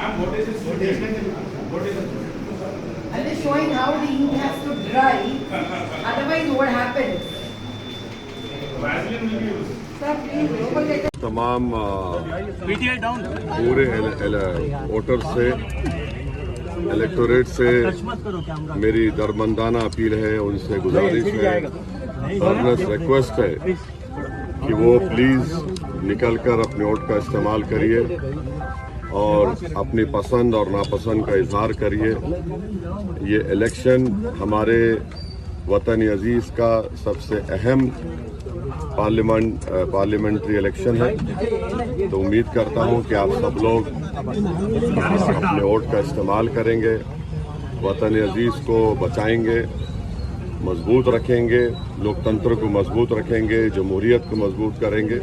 I'm just showing how the ink has to dry, otherwise what happens? تمام پورے ووٹر سے الیکٹوریٹ سے میری درمندانہ اپیل ہے ان سے گزارش ہے سرنس ریکویسٹ ہے کہ وہ پلیز نکل کر اپنے ووٹ کا استعمال کریے۔ اور اپنی پسند اور ناپسند کا اظہار کریے۔ یہ الیکشن ہمارے وطن عزیز کا سب سے اہم پارلیمنٹ پارلیمنٹری الیکشن ہے۔ تو امید کرتا ہوں کہ آپ سب لوگ اپنے ووٹ کا استعمال کریں گے، وطن عزیز کو بچائیں گے۔ مضبوط رکھیں گے لوکتنتر کو مضبوط رکھیں گے، جمہوریت کو مضبوط کریں گے۔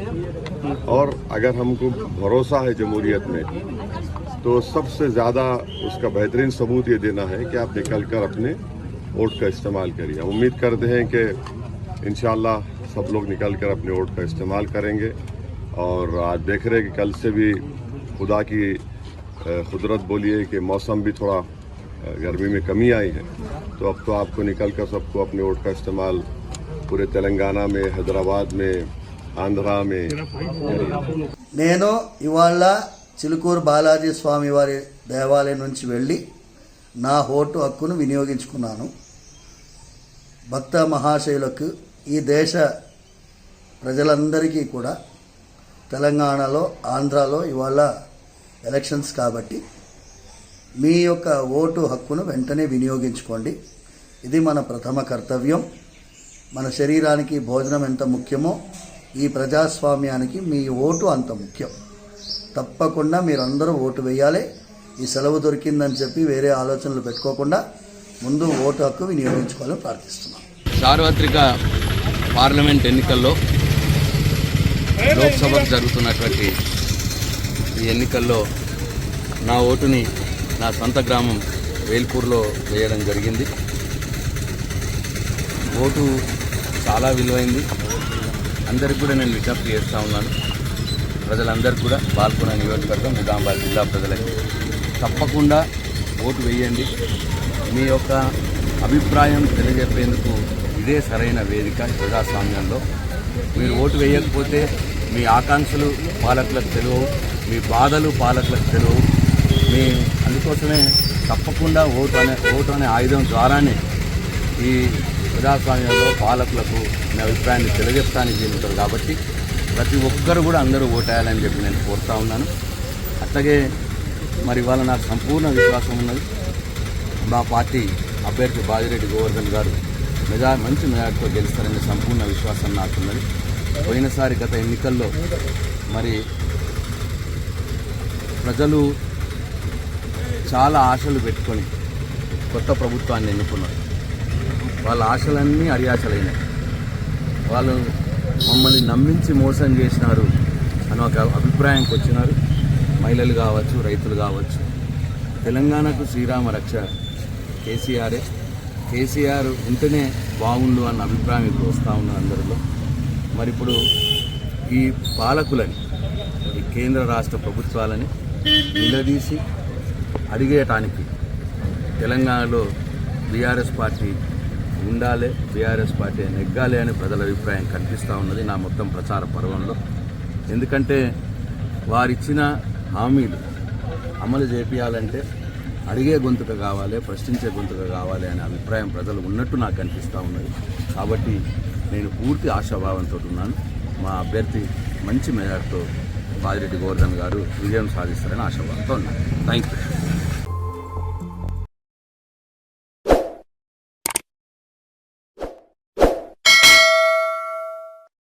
اور اگر ہم کو بھروسہ ہے جمہوریت میں، تو سب سے زیادہ اس کا بہترین ثبوت یہ دینا ہے کہ آپ نکل کر اپنے ووٹ کا استعمال کریے۔ امید کرتے ہیں کہ انشاءاللہ سب لوگ نکل کر اپنے ووٹ کا استعمال کریں گے۔ اور آج دیکھ رہے کہ کل سے بھی خدا کی قدرت بولیے کہ موسم بھی تھوڑا गर्मी में कमी आई है तो अब तो आपको निकल कर सबको अपने वोट का इस्तेमाल पूरे तेलंगाना में हैदराबाद में आंध्रा में करिए నేను ఇవాళ చిలుకూరు బాలాజీ స్వామి వారి దేవాలయం నుంచి వెళ్ళి నా ఓటు హక్కును వినియోగించుకున్నాను భక్త మహాశయులకు ఈ దేశ ప్రజలందరికీ కూడా తెలంగాణలో ఆంధ్రాలో ఇవాళ ఎలక్షన్స్ కాబట్టి మీ యొక్క ఓటు హక్కును వెంటనే వినియోగించుకోండి. ఇది మన ప్రథమ కర్తవ్యం. మన శరీరానికి భోజనం ఎంత ముఖ్యమో ఈ ప్రజాస్వామ్యానికి మీ ఓటు అంత ముఖ్యం. తప్పకుండా మీరందరూ ఓటు వేయాలి. ఈ సెలవు దొరికిందని చెప్పి వేరే ఆలోచనలు పెట్టుకోకుండా ముందు ఓటు హక్కు వినియోగించుకోవాలని ప్రార్థిస్తున్నాం. సార్వత్రిక పార్లమెంట్ ఎన్నికల్లో లోక్సభకు జరుగుతున్నటువంటి ఈ ఎన్నికల్లో నా ఓటుని నా సొంత గ్రామం వేల్పూర్లో వేయడం జరిగింది. ఓటు చాలా విలువైంది. అందరికి కూడా నేను విజ్ఞప్తి చేస్తూ ఉన్నాను. ప్రజలందరికీ కూడా పాల్గొన్న నియోజకవర్గం నిజామాబాద్ జిల్లా ప్రజలకి తప్పకుండా ఓటు వేయండి. మీ యొక్క అభిప్రాయం తెలియజెప్పేందుకు ఇదే సరైన వేదిక ప్రజాస్వామ్యంలో. మీరు ఓటు వేయకపోతే మీ ఆకాంక్షలు పాలకులకు తెలియవు మీ బాధలు పాలకులకు తెలియవు. మీ అందుకోసమే తప్పకుండా ఓటు అనే ఓటు అనే ఆయుధం ద్వారానే ఈ ప్రజాస్వామ్యంలో పాలకులకు నా అభిప్రాయాన్ని తెలియజెప్పడానికి వీలుంటుంది కాబట్టి ప్రతి ఒక్కరు కూడా అందరూ ఓటేయాలని చెప్పి నేను కోరుతా ఉన్నాను. అట్లాగే మరి ఇవాళ నాకు సంపూర్ణ విశ్వాసం ఉన్నది. మా పార్టీ అభ్యర్థి బాజిరెడ్డి గోవర్ధన్ గారు మెజా మంచి మెజార్టీతో గెలుస్తారనే సంపూర్ణ విశ్వాసం నాకున్నది. పోయినసారి గత ఎన్నికల్లో మరి ప్రజలు చాలా ఆశలు పెట్టుకొని కొత్త ప్రభుత్వాన్ని ఎన్నుకున్నారు. వాళ్ళ ఆశలన్నీ అడియాశలైనాయి వాళ్ళు మమ్మల్ని నమ్మించి మోసం చేసినారు అని ఒక అభిప్రాయంకి వచ్చినారు. మహిళలు కావచ్చు రైతులు కావచ్చు. తెలంగాణకు శ్రీరామ రక్ష కేసీఆరే. కేసీఆర్ ఉంటేనే బాగుండు అన్న అభిప్రాయం ఇప్పుడు వస్తూ ఉన్న అందరిలో. మరి ఇప్పుడు ఈ పాలకులని ఈ కేంద్ర రాష్ట్ర ప్రభుత్వాలని నిలదీసి అడిగేయటానికి తెలంగాణలో బీఆర్ఎస్ పార్టీ ఉండాలి బీఆర్ఎస్ పార్టీ నెగ్గాలి అని ప్రజల అభిప్రాయం కనిపిస్తూ ఉన్నది నా మొత్తం ప్రచార పర్వంలో. ఎందుకంటే వారిచ్చిన హామీలు అమలు చేపియాలంటే అడిగే గొంతుక కావాలి ప్రశ్నించే గొంతుక కావాలి అనే అభిప్రాయం ప్రజలు ఉన్నట్టు నాకు కనిపిస్తూ ఉన్నది. కాబట్టి నేను పూర్తి ఆశాభావంతో ఉన్నాను. మా అభ్యర్థి మంచి మెజార్టీతో బాజిరెడ్డి గోవర్ధన్ గారు విజయం సాధిస్తారని ఆశాభావంతో ఉన్నాను. Thank you